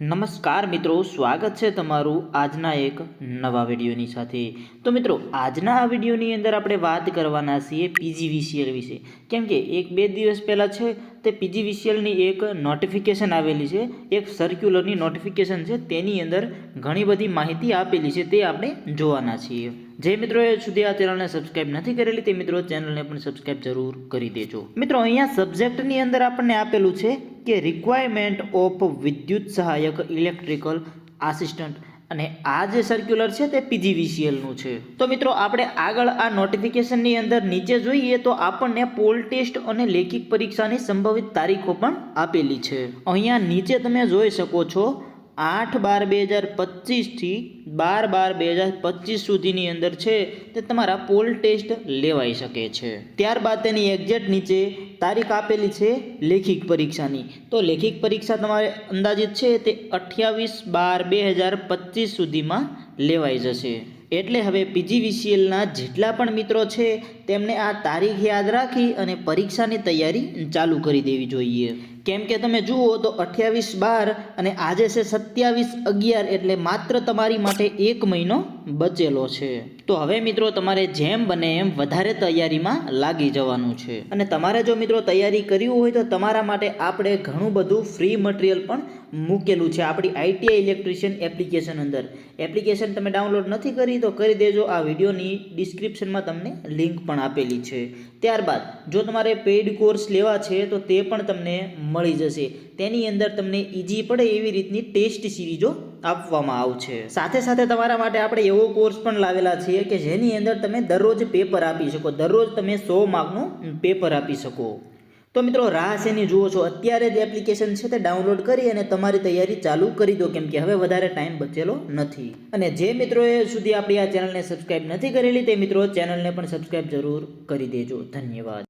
નમસ્કાર મિત્રો, સ્વાગત છે તમારું આજના એક નવા વિડીયોની સાથે. તો મિત્રો, આજના આ વિડીયોની અંદર આપણે વાત કરવાના છીએ પીજીવીસીએલ વિશે. કેમ કે એક બે દિવસ પહેલાં છે તે પીજીવીસીએલની એક નોટિફિકેશન આવેલી છે, એક સર્ક્યુલરની નોટિફિકેશન છે, તેની અંદર ઘણી બધી માહિતી આપેલી છે, તે આપણે જોવાના છીએ. જે મિત્રોએ સુધી આ ચેનલને સબસ્ક્રાઇબ નથી કરેલી, તે મિત્રો ચેનલને પણ સબસ્ક્રાઇબ જરૂર કરી દેજો. મિત્રો, અહીંયા સબ્જેક્ટની અંદર આપણને આપેલું છે કે રિક્વાયરમેન્ટ ઓફ વિદ્યુત સહાયક ઇલેક્ટ્રિકલ આસિસ્ટન્ટ અને આ જે સર્ક્યુલર છે તે પીજીવીસીએલનું છે. તો મિત્રો, આપણે આગળ આ નોટિફિકેશનની અંદર નીચે જોઈએ તો આપણને પોલ ટેસ્ટ અને લેખિત પરીક્ષાની સંભવિત તારીખો પણ આપેલી છે. અહીંયા નીચે તમે જોઈ શકો છો આઠ બાર બે હજાર પચીસથી બાર બાર બે હજાર પચીસ સુધીની અંદર છે તે તમારા પોલ ટેસ્ટ લેવાઈ શકે છે. ત્યારબાદ તેની એક્ઝેક્ટ નીચે તારીખ આપેલી છે લેખિક પરીક્ષાની. તો લેખિક પરીક્ષા તમારે અંદાજિત છે તે અઠ્યાવીસ બાર બે હજાર પચીસ સુધીમાં લેવાઈ જશે. એટલે હવે પીજીવીસીએલના જેટલા પણ મિત્રો છે તેમને આ તારીખ યાદ રાખી અને પરીક્ષાની તૈયારી ચાલુ કરી દેવી જોઈએ. કેમ કે તમે જુઓ તો અઠ્યાવીસ બાર અને આજે છે સત્યાવીસ અગિયાર એટલે માત્ર તમારી માટે એક મહિનો બચેલો છે. તો હવે મિત્રો તમારે જેમ બને એમ વધારે તૈયારીમાં લાગી જવાનું છે. અને તમારે જો મિત્રો તૈયારી કરવી હોય તો તમારા માટે આપણે ઘણું બધું ફ્રી મટીરિયલ પણ મૂકેલું છે આપણી આઈટીઆઈ ઇલેક્ટ્રિશિયન એપ્લિકેશન અંદર. એપ્લિકેશન તમે ડાઉનલોડ નથી કરી તો કરી દેજો. આ વિડીયોની ડિસ્ક્રિપ્શનમાં તમને લિંક પણ આપેલી છે. ત્યારબાદ, જો તમારે પેઇડ કોર્સ લેવા છે તો તે પણ તમને મળી જશે. તેની અંદર તમને ઇઝી પડે એવી રીતની ટેસ્ટ સિરીઝો આપવામાં આવશે. સાથે સાથે તમારા માટે આપણે એવો કોર્સ પણ લાવેલા છીએ કે જેની અંદર તમે દરરોજ પેપર આપી શકો. દરરોજ તમે સો માર્કનું પેપર આપી શકો. તો મિત્રો, રાહ શેની જુઓ છો? અત્યારે જ એપ્લિકેશન છે તે ડાઉનલોડ કરી અને તમારી તૈયારી ચાલુ કરી દો, કેમ કે હવે વધારે ટાઈમ બચેલો નથી. અને જે મિત્રોએ સુધી આપણી આ ચેનલને સબસ્ક્રાઇબ નથી કરેલી, તે મિત્રો ચેનલને પણ સબસ્ક્રાઇબ જરૂર કરી દેજો. ધન્યવાદ.